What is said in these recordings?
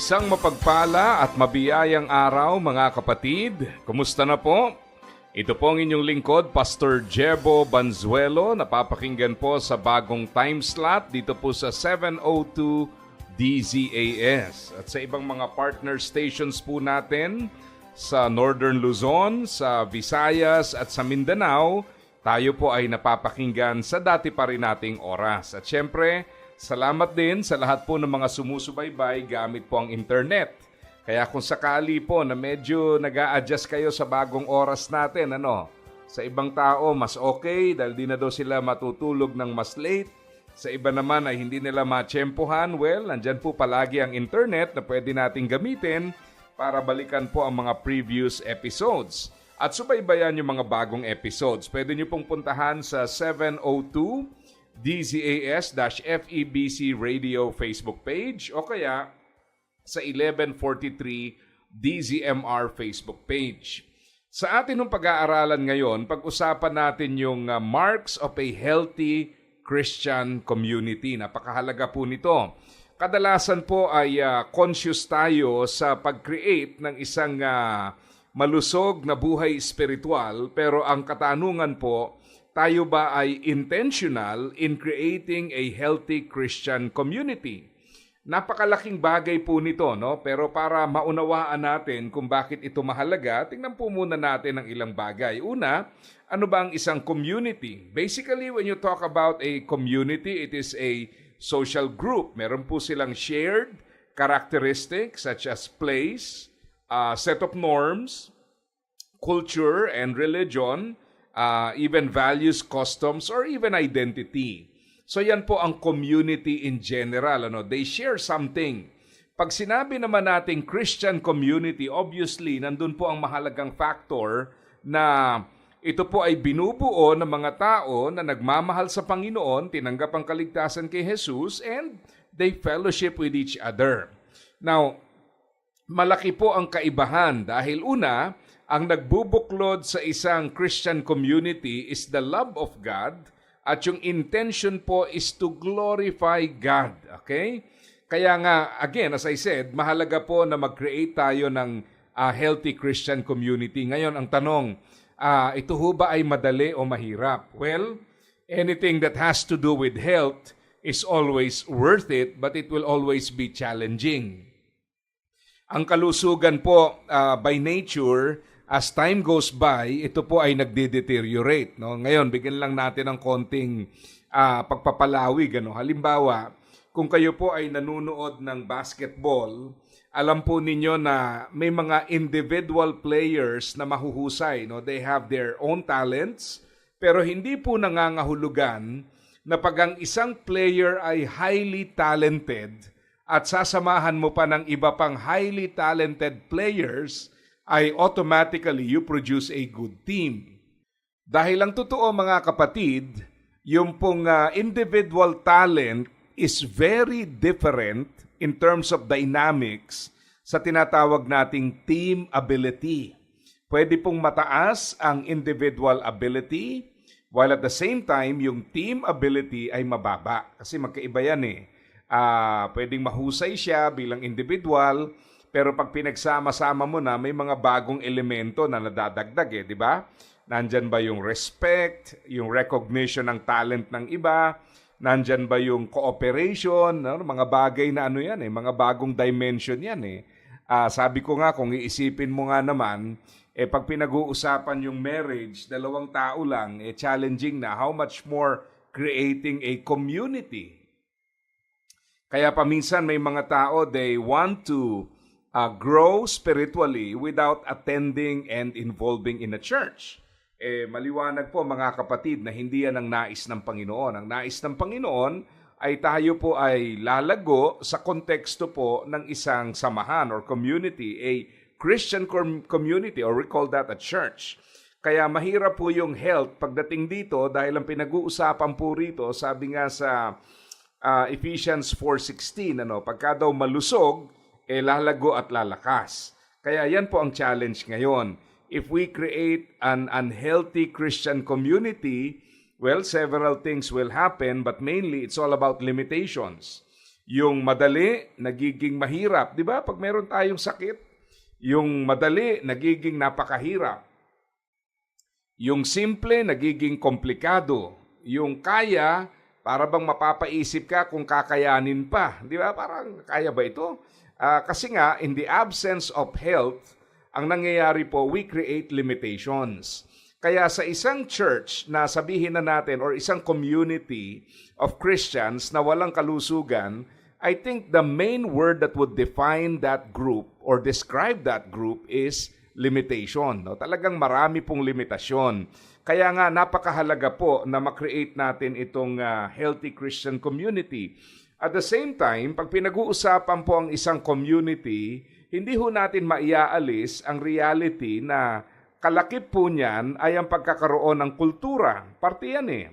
Isang mapagpala at mabiyayang araw mga kapatid. Kumusta na po? Ito po ang inyong lingkod, Pastor Jebo Banzuelo. Napapakinggan po sa bagong time slot dito po sa 702 DZAS. At sa ibang mga partner stations po natin sa Northern Luzon, sa Visayas at sa Mindanao, tayo po ay napapakinggan sa dati pa rin nating oras. At syempre, Salamat din sa lahat po ng mga sumusubaybay gamit po ang internet. Kaya kung sakali po na medyo nag adjust kayo sa bagong oras natin, ano, sa ibang tao mas okay dahil di na daw sila matutulog ng mas late. Sa iba naman ay hindi nila matsyempohan, well, nandyan po palagi ang internet na pwede nating gamitin para balikan po ang mga previous episodes. At subaybayan yung mga bagong episodes. Pwede nyo pong puntahan sa 702 DZAS-FEBC Radio Facebook page o kaya sa 1143 DZMR Facebook page. Sa atin ng pag-aaralan ngayon, pag-usapan natin yung uh, marks of a healthy Christian community. Napakahalaga po nito. Kadalasan po ay uh, conscious tayo sa pag-create ng isang uh, malusog na buhay espiritual pero ang katanungan po tayo ba ay intentional in creating a healthy Christian community? Napakalaking bagay po nito, no? Pero para maunawaan natin kung bakit ito mahalaga, tingnan po muna natin ang ilang bagay. Una, ano ba ang isang community? Basically, when you talk about a community, it is a social group. Meron po silang shared characteristics such as place, uh, set of norms, culture, and religion, uh, even values, customs, or even identity. So yan po ang community in general. Ano? They share something. Pag sinabi naman nating Christian community, obviously, nandun po ang mahalagang factor na ito po ay binubuo ng mga tao na nagmamahal sa Panginoon, tinanggap ang kaligtasan kay Jesus, and they fellowship with each other. Now, malaki po ang kaibahan dahil una, ang nagbubuklod sa isang Christian community is the love of God at yung intention po is to glorify God. Okay? Kaya nga, again, as I said, mahalaga po na mag-create tayo ng uh, healthy Christian community. Ngayon, ang tanong, uh, ito ho ba ay madali o mahirap? Well, anything that has to do with health is always worth it, but it will always be challenging. Ang kalusugan po, uh, by nature, as time goes by, ito po ay nagde-deteriorate. No? Ngayon, bigyan lang natin ng konting uh, pagpapalawig. Ano? Halimbawa, kung kayo po ay nanunood ng basketball, alam po ninyo na may mga individual players na mahuhusay. No? They have their own talents, pero hindi po nangangahulugan na pag ang isang player ay highly talented at sasamahan mo pa ng iba pang highly talented players, ay automatically you produce a good team. Dahil ang totoo mga kapatid, yung pong uh, individual talent is very different in terms of dynamics sa tinatawag nating team ability. Pwede pong mataas ang individual ability while at the same time yung team ability ay mababa. Kasi magkaiba yan eh. Uh, pwedeng mahusay siya bilang individual pero pag pinagsama-sama mo na, may mga bagong elemento na nadadagdag eh, di ba? Nandyan ba yung respect, yung recognition ng talent ng iba, nandyan ba yung cooperation, no? mga bagay na ano yan eh, mga bagong dimension yan eh. Uh, sabi ko nga, kung iisipin mo nga naman, eh pag pinag-uusapan yung marriage, dalawang tao lang, eh challenging na. How much more creating a community? Kaya paminsan may mga tao, they want to uh, grow spiritually without attending and involving in a church. Eh, maliwanag po mga kapatid na hindi yan ang nais ng Panginoon. Ang nais ng Panginoon ay tayo po ay lalago sa konteksto po ng isang samahan or community, a Christian com- community or we call that a church. Kaya mahirap po yung health pagdating dito dahil ang pinag-uusapan po rito, sabi nga sa ah, Ephesians 4.16, ano, pagka daw malusog, eh lalago at lalakas. Kaya yan po ang challenge ngayon. If we create an unhealthy Christian community, well, several things will happen, but mainly it's all about limitations. Yung madali, nagiging mahirap. Di ba? Pag meron tayong sakit, yung madali, nagiging napakahirap. Yung simple, nagiging komplikado. Yung kaya, para bang mapapaisip ka kung kakayanin pa. Di ba? Parang, kaya ba ito? Ah, kasi nga, in the absence of health, ang nangyayari po, we create limitations. Kaya sa isang church na sabihin na natin or isang community of Christians na walang kalusugan, I think the main word that would define that group or describe that group is limitation. No? Talagang marami pong limitasyon. Kaya nga napakahalaga po na makreate natin itong ah, healthy Christian community. At the same time, pag pinag-uusapan po ang isang community, hindi ho natin maiaalis ang reality na kalakip po niyan ay ang pagkakaroon ng kultura. Parte yan eh.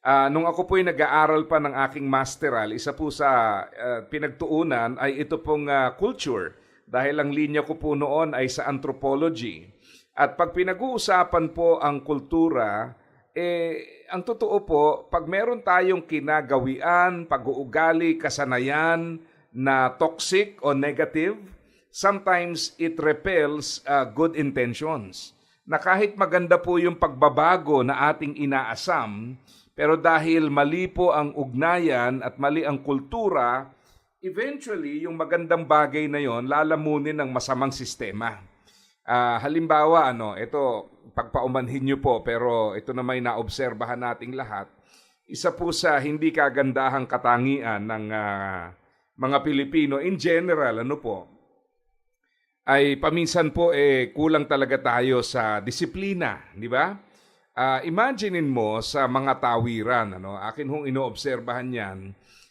Ah, nung ako po'y nag-aaral pa ng aking masteral, isa po sa ah, pinagtuunan ay ito pong ah, culture dahil ang linya ko po noon ay sa anthropology. At pag pinag-uusapan po ang kultura, eh, ang totoo po, pag meron tayong kinagawian, pag-uugali, kasanayan na toxic o negative, sometimes it repels uh, good intentions. Na kahit maganda po yung pagbabago na ating inaasam, pero dahil mali po ang ugnayan at mali ang kultura, eventually yung magandang bagay na yon lalamunin ng masamang sistema. Ah, halimbawa, ano, ito, pagpaumanhin nyo po, pero ito na may naobserbahan nating lahat. Isa po sa hindi kagandahang katangian ng ah, mga Pilipino in general, ano po, ay paminsan po eh kulang talaga tayo sa disiplina, di ba? Ah, imaginein mo sa mga tawiran, ano, akin hong inoobserbahan 'yan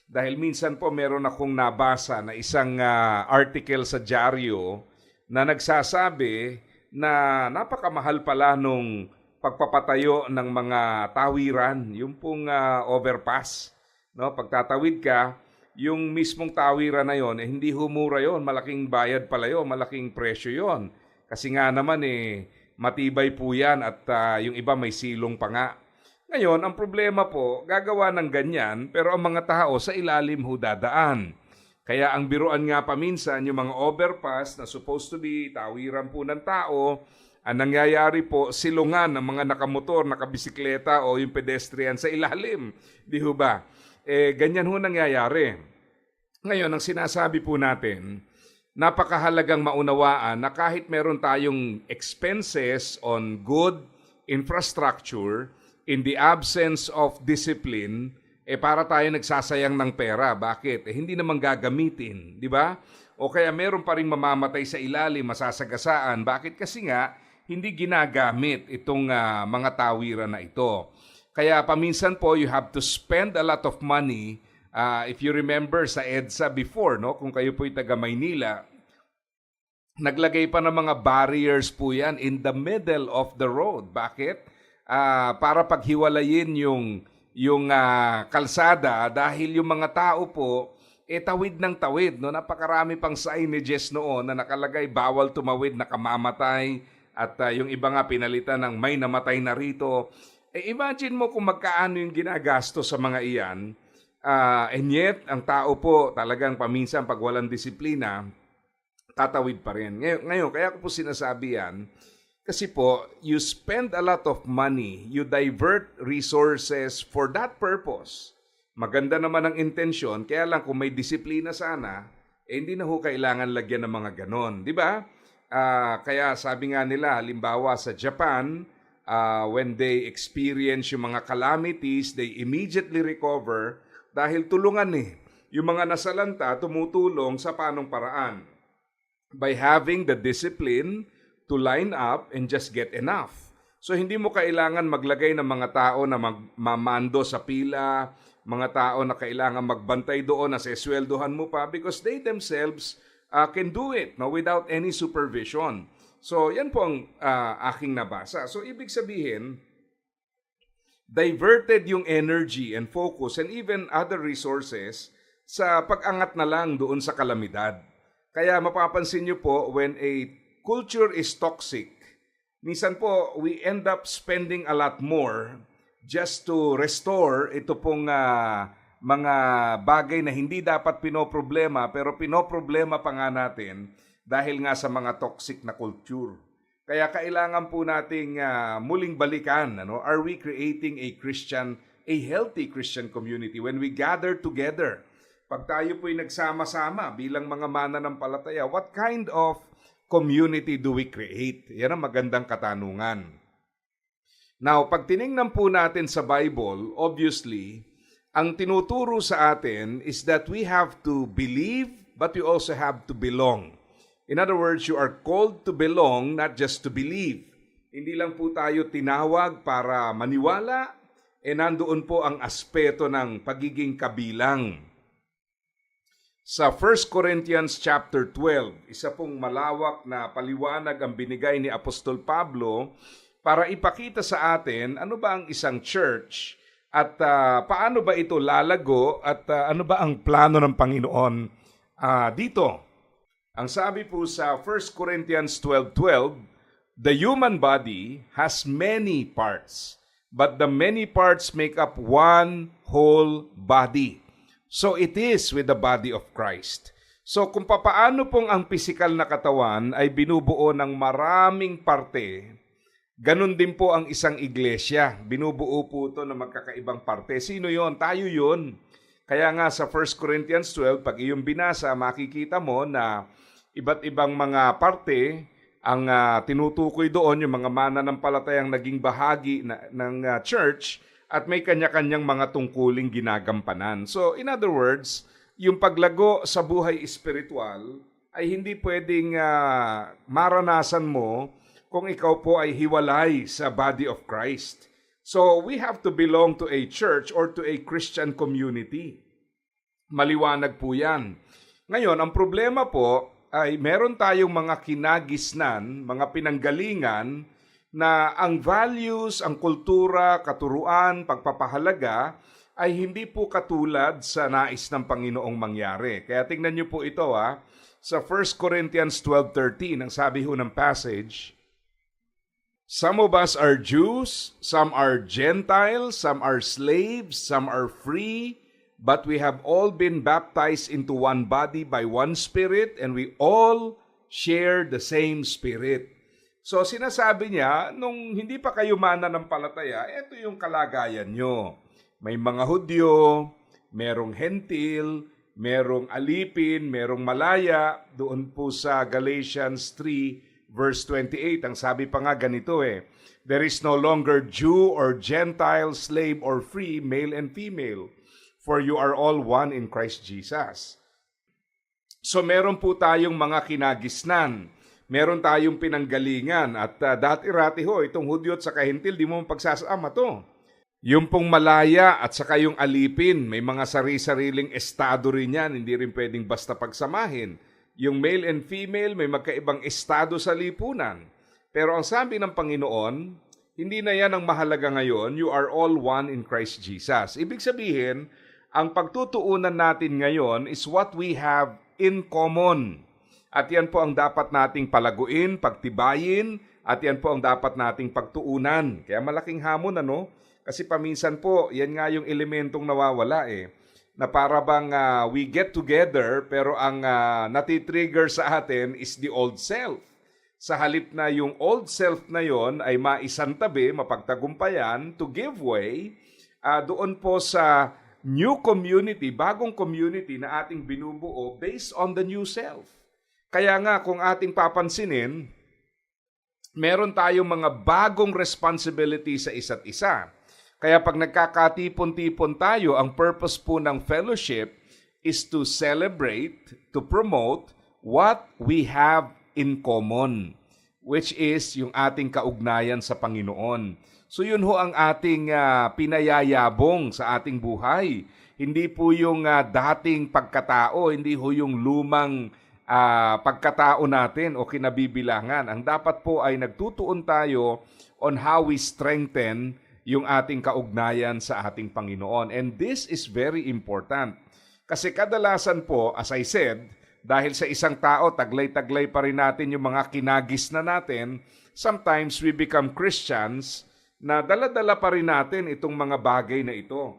dahil minsan po meron akong nabasa na isang ah, article sa dyaryo na nagsasabi na napakamahal pala nung pagpapatayo ng mga tawiran, yung pong ah, overpass, no? Pagtatawid ka, yung mismong tawiran na yon eh, hindi humura yon malaking bayad pala yon malaking presyo yon kasi nga naman eh matibay po yan at ah, yung iba may silong pa nga. Ngayon ang problema po gagawa ng ganyan pero ang mga tao sa ilalim ho dadaan kaya ang biruan nga paminsan yung mga overpass na supposed to be tawiran po ng tao ang nangyayari po silungan ng mga nakamotor, nakabisikleta o yung pedestrian sa ilalim di ho ba eh, ganyan ho nangyayari. Ngayon, ang sinasabi po natin, napakahalagang maunawaan na kahit meron tayong expenses on good infrastructure, in the absence of discipline, eh para tayo nagsasayang ng pera. Bakit? Eh, hindi naman gagamitin, di ba? O kaya meron pa rin mamamatay sa ilalim, masasagasaan. Bakit? Kasi nga, hindi ginagamit itong ah, mga tawiran na ito. Kaya paminsan po, you have to spend a lot of money. Ah, if you remember sa EDSA before, no? kung kayo po'y taga Maynila, naglagay pa ng mga barriers po yan in the middle of the road. Bakit? Ah, para paghiwalayin yung, yung ah, kalsada dahil yung mga tao po, eh tawid ng tawid. No? Napakarami pang signages noon na nakalagay bawal tumawid, nakamamatay. At ah, yung iba nga pinalitan ng may namatay na rito. Eh, imagine mo kung magkaano yung ginagasto sa mga iyan. Ah, and yet, ang tao po talagang paminsan pag walang disiplina, tatawid pa rin. Ngayon, ngayon, kaya ko po sinasabi yan, kasi po, you spend a lot of money, you divert resources for that purpose. Maganda naman ang intensyon, kaya lang kung may disiplina sana, eh, hindi na ho kailangan lagyan ng mga ganon. Di ba? Ah, kaya sabi nga nila, halimbawa sa Japan, ah, when they experience yung mga calamities, they immediately recover dahil tulungan eh. Yung mga nasalanta tumutulong sa panong paraan by having the discipline to line up and just get enough. So hindi mo kailangan maglagay ng mga tao na magmamando sa pila, mga tao na kailangan magbantay doon na sesweldohan mo pa because they themselves uh, can do it no, without any supervision. So, yan po ang uh, aking nabasa. So, ibig sabihin, diverted yung energy and focus and even other resources sa pag-angat na lang doon sa kalamidad. Kaya mapapansin nyo po, when a culture is toxic, minsan po we end up spending a lot more just to restore ito pong uh, mga bagay na hindi dapat pinoproblema pero pinoproblema pa nga natin dahil nga sa mga toxic na culture. Kaya kailangan po nating uh, muling balikan, ano? Are we creating a Christian, a healthy Christian community when we gather together? Pag tayo po'y nagsama-sama bilang mga mananampalataya, what kind of community do we create? Yan ang magandang katanungan. Now, pag tiningnan po natin sa Bible, obviously, ang tinuturo sa atin is that we have to believe, but we also have to belong. In other words, you are called to belong, not just to believe. Hindi lang po tayo tinawag para maniwala, e nandoon po ang aspeto ng pagiging kabilang. Sa 1 Corinthians chapter 12, isa pong malawak na paliwanag ang binigay ni Apostol Pablo para ipakita sa atin ano ba ang isang church at uh, paano ba ito lalago at uh, ano ba ang plano ng Panginoon uh, dito ang sabi po sa 1 Corinthians 12:12, the human body has many parts, but the many parts make up one whole body. So it is with the body of Christ. So kung papaano pong ang pisikal na katawan ay binubuo ng maraming parte, ganun din po ang isang iglesia. Binubuo po ito ng magkakaibang parte. Sino yon? Tayo yon. Kaya nga sa 1 Corinthians 12, pag iyong binasa, makikita mo na iba't ibang mga parte ang uh, tinutukoy doon yung mga mananampalatayang naging bahagi na, ng uh, church at may kanya-kanyang mga tungkuling ginagampanan. So in other words, yung paglago sa buhay espiritual ay hindi pwedeng uh, maranasan mo kung ikaw po ay hiwalay sa body of Christ. So we have to belong to a church or to a Christian community. Maliwanag po yan. Ngayon, ang problema po, ay meron tayong mga kinagisnan, mga pinanggalingan na ang values, ang kultura, katuruan, pagpapahalaga ay hindi po katulad sa nais ng Panginoong mangyari. Kaya tingnan niyo po ito ha, sa 1 Corinthians 12.13, ang sabi ho ng passage, Some of us are Jews, some are Gentiles, some are slaves, some are free, But we have all been baptized into one body by one Spirit, and we all share the same Spirit. So sinasabi niya, nung hindi pa kayo mananampalataya, ito yung kalagayan nyo. May mga Hudyo, merong Hentil, merong alipin, merong malaya. Doon po sa Galatians 3 verse 28, ang sabi pa nga ganito eh, There is no longer Jew or Gentile, slave or free, male and female for you are all one in Christ Jesus. So meron po tayong mga kinagisnan. Meron tayong pinanggalingan at uh, dati-rati ho, itong Hudyo at saka Hintil, di mo pagsasama to. Yung pong malaya at saka yung alipin, may mga sari-sariling estado rin yan, hindi rin pwedeng basta pagsamahin. Yung male and female, may magkaibang estado sa lipunan. Pero ang sabi ng Panginoon, hindi na yan ang mahalaga ngayon, you are all one in Christ Jesus. Ibig sabihin, ang pagtutuunan natin ngayon is what we have in common. At yan po ang dapat nating palaguin, pagtibayin, at yan po ang dapat nating pagtuunan. Kaya malaking hamon ano? Kasi paminsan po, yan nga yung elementong nawawala eh. Na para bang uh, we get together pero ang uh, natitrigger sa atin is the old self. Sa halip na yung old self na yon ay maisantabi, mapagtagumpayan to give way uh, doon po sa new community, bagong community na ating binubuo based on the new self. Kaya nga kung ating papansinin, meron tayong mga bagong responsibility sa isa't isa. Kaya pag nagkakatipon-tipon tayo, ang purpose po ng fellowship is to celebrate, to promote what we have in common. which is yung ating kaugnayan sa Panginoon. So yun ho ang ating ah, pinayayabong sa ating buhay. Hindi po yung ah, dating pagkatao, hindi ho yung lumang ah, pagkatao natin o kinabibilangan. Ang dapat po ay nagtutuon tayo on how we strengthen yung ating kaugnayan sa ating Panginoon. And this is very important. Kasi kadalasan po, as I said, dahil sa isang tao, taglay-taglay pa rin natin yung mga kinagis na natin, sometimes we become Christians na dala-dala pa rin natin itong mga bagay na ito.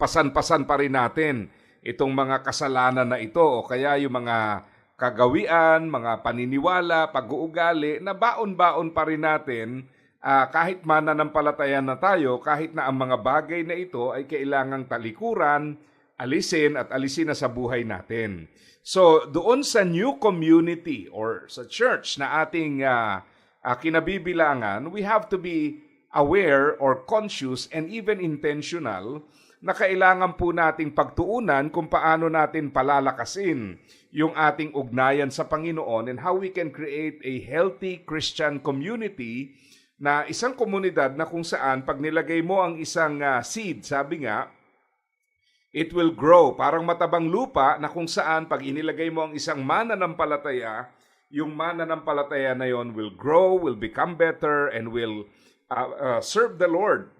Pasan-pasan pa rin natin itong mga kasalanan na ito o kaya yung mga kagawian, mga paniniwala, pag-uugali na baon-baon pa rin natin ah, kahit mananampalataya na tayo, kahit na ang mga bagay na ito ay kailangang talikuran, alisin at alisin na sa buhay natin. So, doon sa new community or sa church na ating ah, ah, kinabibilangan, we have to be aware or conscious and even intentional na kailangan po nating pagtuunan kung paano natin palalakasin yung ating ugnayan sa Panginoon and how we can create a healthy Christian community na isang komunidad na kung saan pag nilagay mo ang isang ah, seed, sabi nga, it will grow. Parang matabang lupa na kung saan pag inilagay mo ang isang mananampalataya, yung mananampalataya na yon will grow, will become better, and will uh, uh, serve the Lord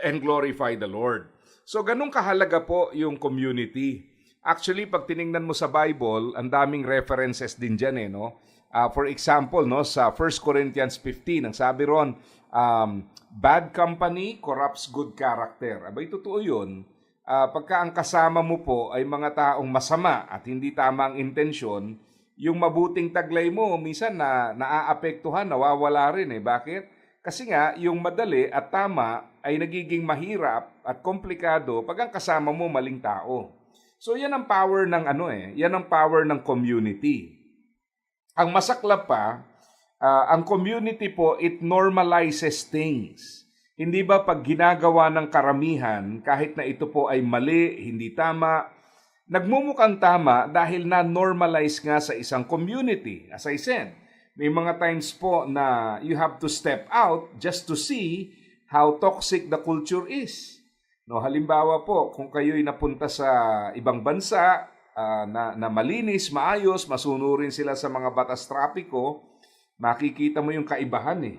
and glorify the Lord. So ganun kahalaga po yung community. Actually, pag tiningnan mo sa Bible, ang daming references din dyan eh, no? Ah, for example, no, sa 1 Corinthians 15, ang sabi ron, um, bad company corrupts good character. Abay, totoo yun. Ah, pagka ang kasama mo po ay mga taong masama at hindi tama ang intensyon, yung mabuting taglay mo, minsan na naaapektuhan, nawawala rin eh. Bakit? Kasi nga, yung madali at tama ay nagiging mahirap at komplikado pag ang kasama mo maling tao. So yan ang power ng ano eh, yan ang power ng community. Ang masaklap pa, ah, ang community po, it normalizes things. Hindi ba pag ginagawa ng karamihan, kahit na ito po ay mali, hindi tama, nagmumukhang tama dahil na-normalize nga sa isang community. As I said, may mga times po na you have to step out just to see how toxic the culture is. No, halimbawa po, kung kayo'y napunta sa ibang bansa ah, na, na malinis, maayos, masunurin sila sa mga batas trapiko, makikita mo yung kaibahan eh.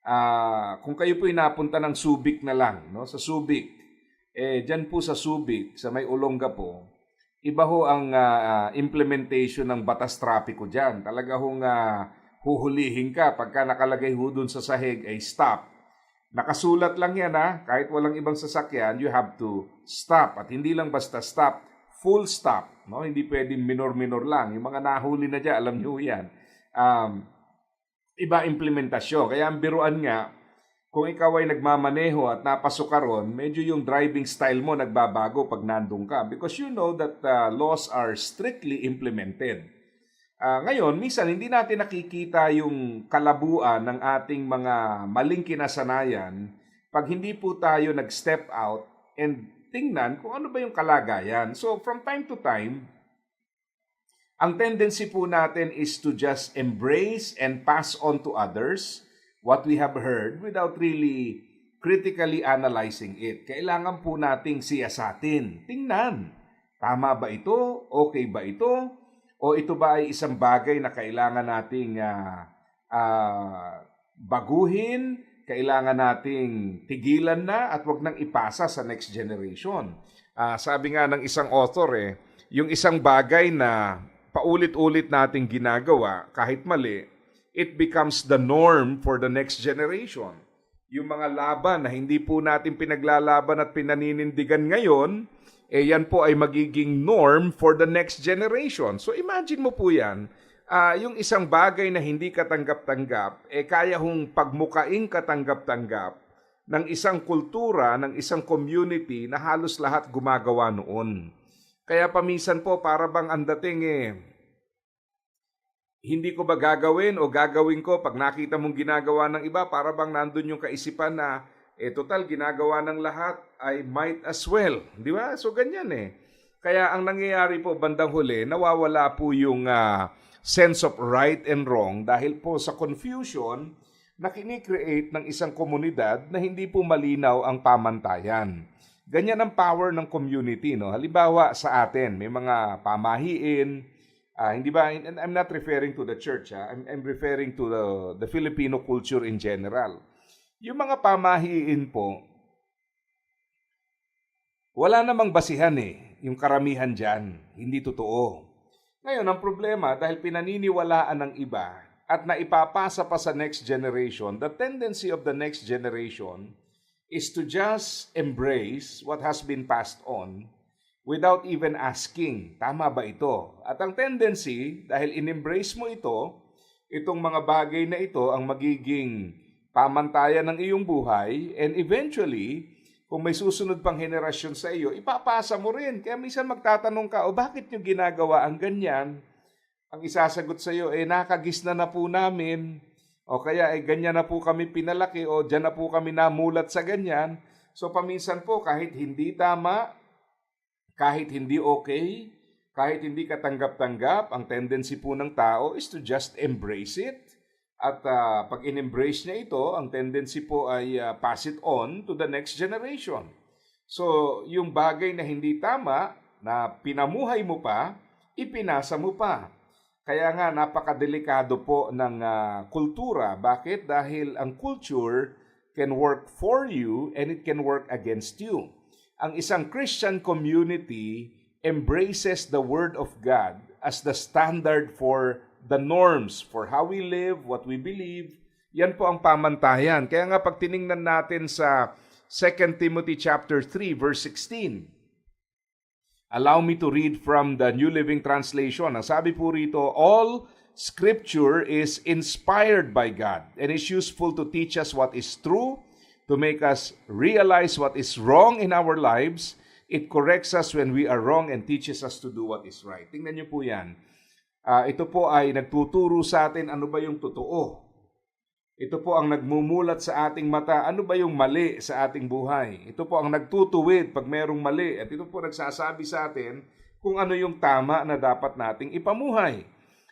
Ah, kung kayo po'y napunta ng Subic na lang, no, sa Subic, eh, dyan po sa Subic, sa may Olonga po, iba ho ang ah, implementation ng batas trapiko dyan. Talaga hong ah, huhulihin ka pagka nakalagay ho dun sa sahig ay stop. Nakasulat lang yan ha, kahit walang ibang sasakyan, you have to stop. At hindi lang basta stop, full stop. No? Hindi pwedeng minor-minor lang. Yung mga nahuli na dyan, alam nyo yan. Um, iba implementasyon. Kaya ang biruan nga, kung ikaw ay nagmamaneho at napasok ka ron, medyo yung driving style mo nagbabago pag nandun ka. Because you know that uh, laws are strictly implemented. Ah, ngayon, minsan hindi natin nakikita yung kalabuan ng ating mga maling kinasanayan pag hindi po tayo nag-step out and tingnan kung ano ba yung kalagayan. So, from time to time, ang tendency po natin is to just embrace and pass on to others what we have heard without really critically analyzing it. Kailangan po nating siyasatin. Tingnan, tama ba ito? Okay ba ito? O ito ba ay isang bagay na kailangan nating ah, ah, baguhin, kailangan nating tigilan na at wag nang ipasa sa next generation. Ah, sabi nga ng isang author eh, yung isang bagay na paulit-ulit nating ginagawa kahit mali, it becomes the norm for the next generation. Yung mga laban na hindi po natin pinaglalaban at pinaninindigan ngayon, eh yan po ay magiging norm for the next generation. So imagine mo po yan, ah, yung isang bagay na hindi katanggap-tanggap, eh kaya hong pagmukaing katanggap-tanggap ng isang kultura, ng isang community na halos lahat gumagawa noon. Kaya paminsan po para bang ang dating eh, hindi ko ba gagawin o gagawin ko pag nakita mong ginagawa ng iba para bang nandun yung kaisipan na eh total ginagawa ng lahat ay might as well, di ba? So ganyan eh. Kaya ang nangyayari po bandang huli, nawawala po yung ah, sense of right and wrong dahil po sa confusion na kinikreate ng isang komunidad na hindi po malinaw ang pamantayan. Ganyan ang power ng community. No? Halimbawa sa atin, may mga pamahiin, ah, hindi ba, and I'm not referring to the church, ah. I'm, I'm referring to the, the Filipino culture in general. Yung mga pamahiin po, wala namang basihan eh, yung karamihan dyan. Hindi totoo. Ngayon, ang problema, dahil pinaniniwalaan ng iba at naipapasa pa sa next generation, the tendency of the next generation is to just embrace what has been passed on without even asking, tama ba ito? At ang tendency, dahil in-embrace mo ito, itong mga bagay na ito ang magiging pamantayan ng iyong buhay and eventually, kung may susunod pang henerasyon sa iyo, ipapasa mo rin. Kaya minsan magtatanong ka, o bakit nyo ginagawa ang ganyan? Ang isasagot sa iyo, eh nakagis na na po namin. O kaya, eh ganyan na po kami pinalaki o dyan na po kami namulat sa ganyan. So paminsan po, kahit hindi tama, kahit hindi okay, kahit hindi katanggap-tanggap, ang tendency po ng tao is to just embrace it. At ah, pag in-embrace niya ito, ang tendency po ay ah, pass it on to the next generation. So, yung bagay na hindi tama, na pinamuhay mo pa, ipinasa mo pa. Kaya nga, napakadelikado po ng ah, kultura. Bakit? Dahil ang culture can work for you and it can work against you. Ang isang Christian community embraces the Word of God as the standard for the norms for how we live, what we believe. Yan po ang pamantayan. Kaya nga pag tiningnan natin sa 2 Timothy chapter 3 verse 16, Allow me to read from the New Living Translation. Ang sabi po rito, all scripture is inspired by God and is useful to teach us what is true, to make us realize what is wrong in our lives. It corrects us when we are wrong and teaches us to do what is right. Tingnan niyo po yan. Ah, ito po ay nagtuturo sa atin ano ba yung totoo. Ito po ang nagmumulat sa ating mata. Ano ba yung mali sa ating buhay? Ito po ang nagtutuwid pag merong mali. At ito po nagsasabi sa atin kung ano yung tama na dapat nating ipamuhay.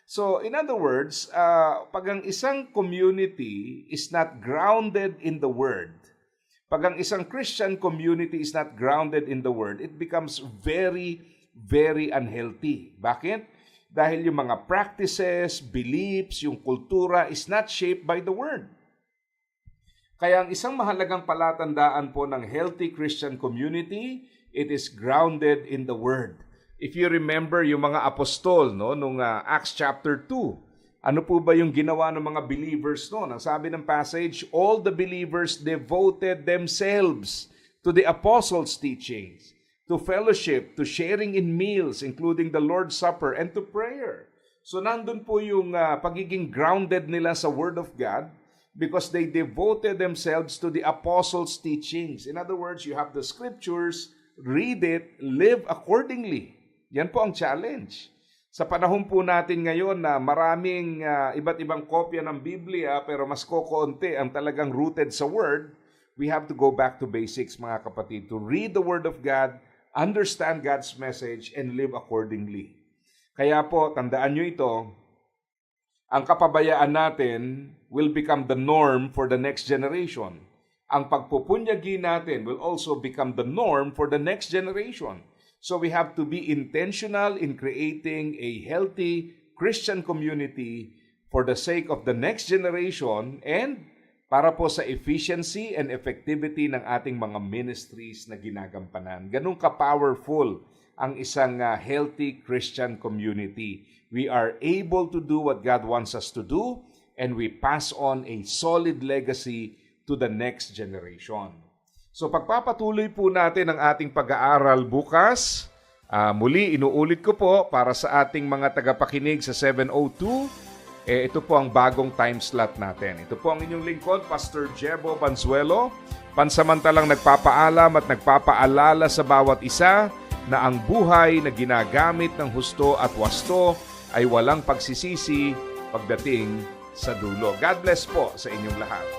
So, in other words, ah, pag ang isang community is not grounded in the Word, pag ang isang Christian community is not grounded in the Word, it becomes very, very unhealthy. Bakit? Dahil yung mga practices, beliefs, yung kultura is not shaped by the Word. Kaya ang isang mahalagang palatandaan po ng healthy Christian community, it is grounded in the Word. If you remember yung mga apostol no nung ah, Acts chapter 2, ano po ba yung ginawa ng mga believers noon? Ang sabi ng passage, all the believers devoted themselves to the apostles' teachings, to fellowship, to sharing in meals, including the Lord's Supper, and to prayer. So nandun po yung ah, pagiging grounded nila sa Word of God because they devoted themselves to the apostles' teachings. In other words, you have the scriptures, read it, live accordingly. Yan po ang challenge. Sa panahon po natin ngayon na maraming ah, iba't ibang kopya ng Biblia pero mas kokonti ang talagang rooted sa Word, we have to go back to basics mga kapatid, to read the Word of God, understand God's message, and live accordingly. Kaya po, tandaan nyo ito, ang kapabayaan natin will become the norm for the next generation. Ang pagpupunyagi natin will also become the norm for the next generation. So we have to be intentional in creating a healthy Christian community for the sake of the next generation and para po sa efficiency and effectivity ng ating mga ministries na ginagampanan. Ganun ka-powerful ang isang ah, healthy Christian community. We are able to do what God wants us to do and we pass on a solid legacy to the next generation. So pagpapatuloy po natin ang ating pag-aaral bukas. Ah, muli, inuulit ko po para sa ating mga tagapakinig sa 702, eh, ito po ang bagong time slot natin. Ito po ang inyong lingkod, Pastor Jebo Banzuelo. Pansamantalang nagpapaalam at nagpapaalala sa bawat isa na ang buhay na ginagamit ng husto at wasto ay walang pagsisisi pagdating sa dulo. God bless po sa inyong lahat.